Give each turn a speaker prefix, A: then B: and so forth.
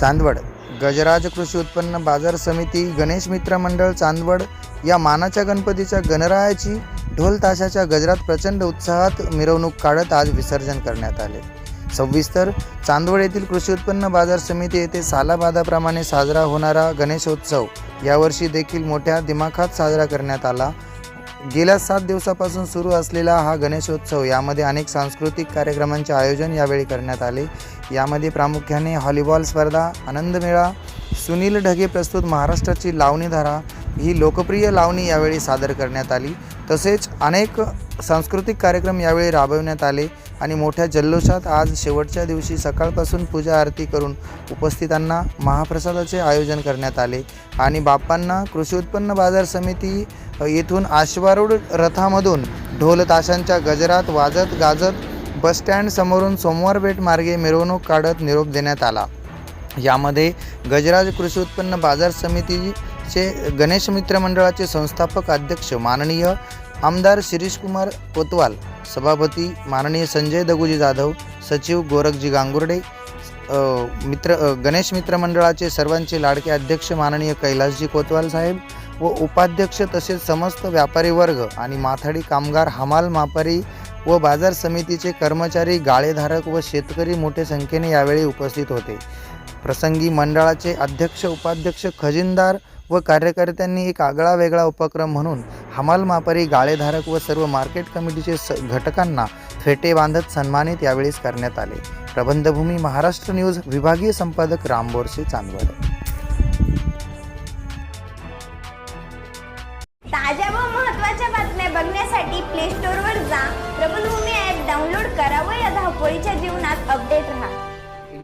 A: चांदवड. गजराज कृषी उत्पन्न बाजार समिती गणेश मित्र मंडळ चांदवड या मानाच्या गणपतीच्या गणरायाची ढोल ताशाच्या गजरात प्रचंड उत्साहात मिरवणूक काढत आज विसर्जन करण्यात आले. सविस्तर चांदवड येथील कृषी उत्पन्न बाजार समिती येथे सालाबादाप्रमाणे साजरा होणारा गणेशोत्सव यावर्षी देखील मोठ्या दिमाखात साजरा करण्यात आला. गेल्या सात दिवसापासून सुरू असलेला हा गणेशोत्सव यामध्ये अनेक सांस्कृतिक कार्यक्रमांचे आयोजन यावेळी करण्यात आले. यामध्ये प्रामुख्याने हॉलीबॉल स्पर्धा आनंदमेळा सुनील ढगे प्रस्तुत महाराष्ट्राची लावणीधारा ही लोकप्रिय लावणी यावेळी सादर करण्यात आली. तसेच अनेक सांस्कृतिक कार्यक्रम यावेळी राबवण्यात आले. आणि मोठ्या जल्लोषात आज शेवटच्या दिवशी सकाळपासून पूजा आरती करून उपस्थितांना महाप्रसादाचे आयोजन करण्यात आले. आणि बाप्पांना कृषी उत्पन्न बाजार समिती येथून आश्वारूढ रथामधून ढोल ताशांच्या गजरात वाजत गाजत बसस्टँड समोरून सोमवार बेट मार्गे मिरवणूक काढत निरोप देण्यात आला. यामध्ये गजराज कृषी उत्पन्न बाजार समितीचे गणेश मित्र मंडळाचे संस्थापक अध्यक्ष माननीय आमदार शिरीषकुमार कोतवाल सभापती माननीय संजय दगुजी जाधव सचिव गोरखजी गांगुर्डे मित्र गणेश मित्र मंडळाचे सर्वांचे लाडके अध्यक्ष माननीय कैलासजी कोतवाल साहेब व उपाध्यक्ष तसेच समस्त व्यापारी वर्ग आणि माथाडी कामगार हमाल मापारी व बाजार समितीचे कर्मचारी गाळेधारक व शेतकरी मोठ्या संख्येने यावेळी उपस्थित होते. प्रसंगी मंडळाचे अध्यक्ष उपाध्यक्ष खजिनदार व कार्यकर्त्यांनी एक आगळा वेगळा उपक्रम म्हणून हमाल मापारी गाळेधारक व सर्व मार्केट कमिटीचे स घटकांना फेटे बांधत सन्मानित यावेळीस करण्यात आले. प्रबंधभूमी महाराष्ट्र न्यूज विभागीय संपादक राम बोरसे चांदवड.
B: ताज्या व महत्त्वाच्या बातम्या बघण्यासाठी प्ले स्टोअरवर जा. प्रबंधभूमी ॲप डाउनलोड करा व या धावपळीच्या जीवनात अपडेट राहा.